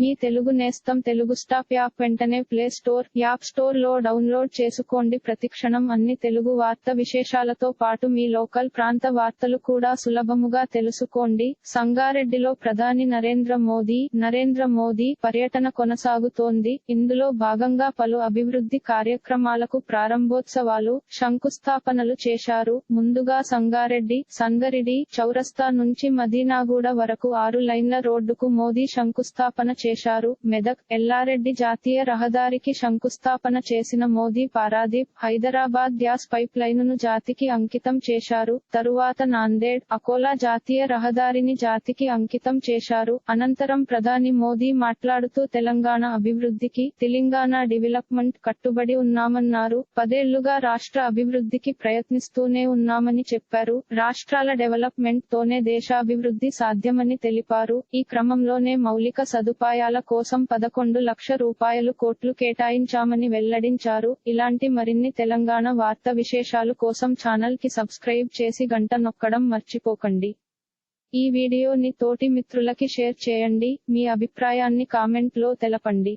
మీ తెలుగు నేస్తం Telugu stop app వెంటనే play store app స్టోర్లో డౌన్లోడ్ చేసుకోండి. ప్రతిక్షణం అన్ని తెలుగు వార్త విశేషాలతో పాటు మీ లోకల్ ప్రాంత వార్తలు కూడా సులభముగా తెలుసుకోండి. సంగారెడ్డిలో ప్రధాని నరేంద్ర మోదీ నరేంద్ర మోదీ పర్యటన కొనసాగుతోంది. ఇందులో భాగంగా పలు అభివృద్ధి కార్యక్రమాలకు ప్రారంభోత్సవాలు శంకుస్థాపనలు చేశారు. ముందుగా సంగారెడ్డి సంగరిడి చౌరస్తా నుంచి మదీనాగూడ వరకు ఆరు లైన్ల రోడ్డుకు మోదీ శంకుస్థాపన చేశారు చేశారు. మెదక్ ఎల్లారెడ్డి జాతీయ రహదారికి శంకుస్థాపన చేసిన మోదీ పారాదీప్ హైదరాబాద్ గ్యాస్ పైప్లైనును జాతికి అంకితం చేశారు. తరువాత నాందేడ్ అకోలా జాతీయ రహదారిని జాతికి అంకితం చేశారు. అనంతరం ప్రధాని మోదీ మాట్లాడుతూ తెలంగాణ అభివృద్ధికి తెలంగాణ డెవలప్మెంట్ కట్టుబడి ఉన్నామన్నారు. పదేళ్ళుగా రాష్ట్ర అభివృద్ధికి ప్రయత్నిస్తూనే ఉన్నామని చెప్పారు. రాష్ట్రాల డెవలప్మెంట్ తోనే దేశాభివృద్ధి సాధ్యమని తెలిపారు. ఈ క్రమంలోనే మౌలిక సదుపాయాల కోసం పదకొండు లక్ష రూపాయలు కోట్లు కేటాయించామని వెల్లడించారు. ఇలాంటి మరిన్ని తెలంగాణ వార్త విశేషాలు కోసం ఛానల్కి సబ్స్క్రైబ్ చేసి గంట నొక్కడం మర్చిపోకండి. ఈ వీడియోని తోటి మిత్రులకి షేర్ చేయండి. మీ అభిప్రాయాన్ని కామెంట్లో తెలపండి.